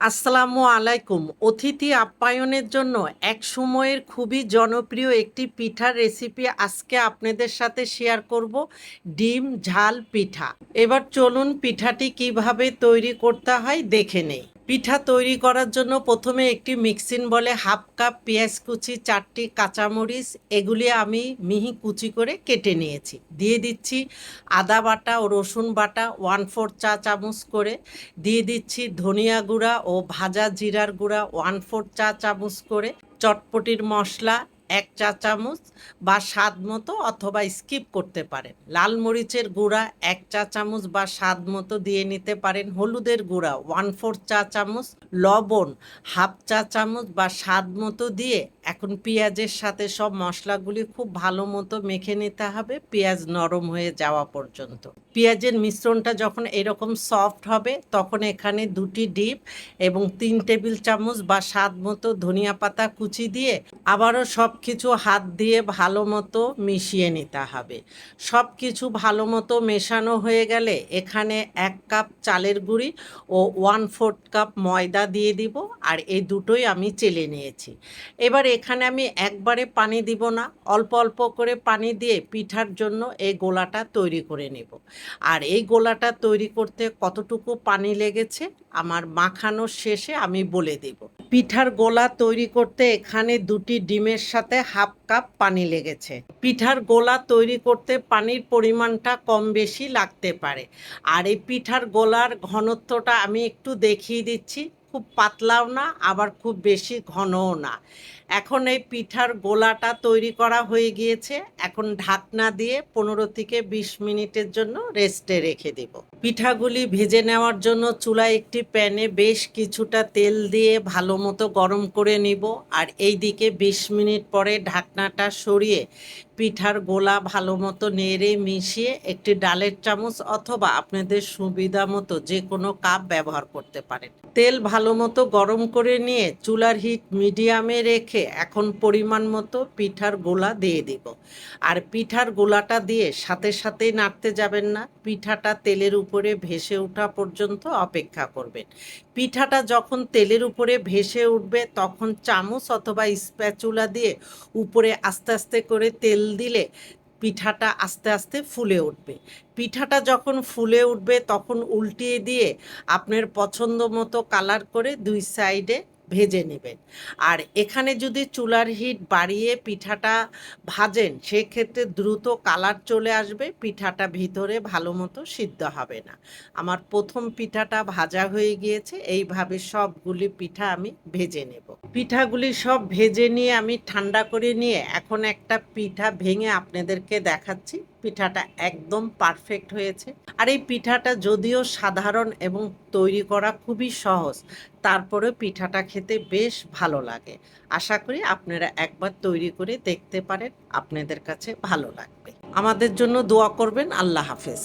আসসালামু আলাইকুম। অতিথি আপ্যায়নের জন্য এক সময়ের খুবই জনপ্রিয় একটি পিঠার রেসিপি আজকে আপনাদের সাথে শেয়ার করব, ডিম ঝাল পিঠা। এবার চলুন পিঠাটি কীভাবে তৈরি করতে হয় দেখে নেই। পিঠা তৈরি করার জন্য প্রথমে একটি মিক্সিন বলে হাফ কাপ পেঁয়াজ কুচি, চারটি কাঁচামরিচ, এগুলি আমি মিহি কুচি করে কেটে নিয়েছি। দিয়ে দিচ্ছি আদা বাটা ও রসুন বাটা ওয়ান ফোর চা চামচ করে। দিয়ে দিচ্ছি ধনিয়া গুঁড়া ও ভাজা জিরার গুঁড়া ওয়ান ফোর চা চামচ করে। চটপটির মশলা এক চা চামচ বা স্বাদ মতো অথবা স্কিপ করতে পারেন। লাল মরিচের গুঁড়া এক চা চামচ বা স্বাদ মতো দিয়ে নিতে পারেন। হলুদের গুঁড়া ওয়ান ফোর চা চামচ, লবণ হাফ চা চামচ বা স্বাদ মতো দিয়ে এখন পেঁয়াজের সাথে সব মশলাগুলি খুব ভালো মতো মেখে নিতে হবে। পেঁয়াজ নরম হয়ে যাওয়া পর্যন্ত। পেঁয়াজের মিশ্রণটা যখন এরকম সফট হবে, তখন এখানে দুটি ডিপ এবং তিন টেবিল চামচ বা স্বাদ মতো ধনিয়া পাতা কুচি দিয়ে আবারও সব কিছু হাত দিয়ে ভালো মতো মিশিয়ে নিতে হবে। সব কিছু ভালো মতো মেশানো হয়ে গেলে এখানে এক কাপ চালের গুঁড়ি ও ওয়ান ফোর্থ কাপ ময়দা দিয়ে দিব আর এই দুটোই আমি চেলে নিয়েছি। এবার এখানে আমি একবারে পানি দিব না, অল্প অল্প করে পানি দিয়ে পিঠার জন্য এই গোলাটা তৈরি করে নেব। আর এই গোলাটা তৈরি করতে কতটুকু পানি লেগেছে আমার মাখানোর শেষে আমি বলে দেব। পিঠার গোলা তৈরি করতে এখানে দুটি ডিমের সাথে হাফ কাপ পানি লেগেছে। পিঠার গোলা তৈরি করতে পানির পরিমাণটা কম বেশি লাগতে পারে। আর এই পিঠার গোলার ঘনত্বটা আমি একটু দেখিয়ে দিচ্ছি। খুব পাতলাও না, আবার খুব বেশি ঘনও না। এখন এই পিঠার গোলাটা তৈরি করা হয়ে গিয়েছে। এখন ঢাকনা দিয়ে পনেরো থেকে বিশ মিনিটের জন্য রেস্টে রেখে দেব। পিঠাগুলি ভেজে নেওয়ার জন্য চুলায় একটি প্যানে বেশ কিছুটা তেল দিয়ে ভালো মতো গরম করে নিব। আর এই দিকে বিশ মিনিট পরে ঢাকনাটা সরিয়ে পিঠার গোলা ভালো মতো নেড়ে মিশিয়ে একটি ডালের চামচ অথবা আপনাদের সুবিধা মতো যে কোনো কাপ ব্যবহার করতে পারেন। তেল ভালো মতো গরম করে নিয়ে চুলার হিট মিডিয়ামে রেখে এখন পরিমাণ মতো পিঠার গোলা দিয়ে দিব। আর পিঠার গোলাটা দিয়ে সাথে সাথেই নাড়তে যাবেন না। পিঠাটা তেলের উপরে ভেসে ওঠা পর্যন্ত অপেক্ষা করবেন। পিঠাটা যখন তেলের উপরে ভেসে উঠবে, তখন চামচ অথবা স্প্যাচুলা দিয়ে উপরে আস্তে আস্তে করে তেল দিলে পিঠাটা আস্তে আস্তে ফুলে উঠবে। পিঠাটা যখন ফুলে উঠবে, তখন উল্টিয়ে দিয়ে আপনার পছন্দ মতো কালার করে দুই সাইডে ভেজে নেবেন। আর এখানে যদি চুলার হিট বাড়িয়ে পিঠাটা ভাজেন, সেক্ষেত্রে দ্রুত কালার চলে আসবে, পিঠাটা ভিতরে ভালো মতো সিদ্ধ হবে না। আমার প্রথম পিঠাটা ভাজা হয়ে গিয়েছে, এইভাবে সবগুলি পিঠা আমি ভেজে নেব। পিঠাগুলি সব ভেজে নিয়ে আমি ঠান্ডা করে নিয়ে এখন একটা পিঠা ভেঙে আপনাদেরকে দেখাচ্ছি। পিঠাটা একদম পারফেক্ট হয়েছে। আর এই পিঠাটা যদিও সাধারণ এবং তৈরি করা খুবই সহজ তারপরে পিঠাটা খেতে বেশ ভালো লাগে। আশা করি আপনারা একবার তৈরি করে দেখতে পারেন, আপনাদের কাছে ভালো লাগবে। আমাদের জন্য দোয়া করবেন, আল্লাহ হাফেজ।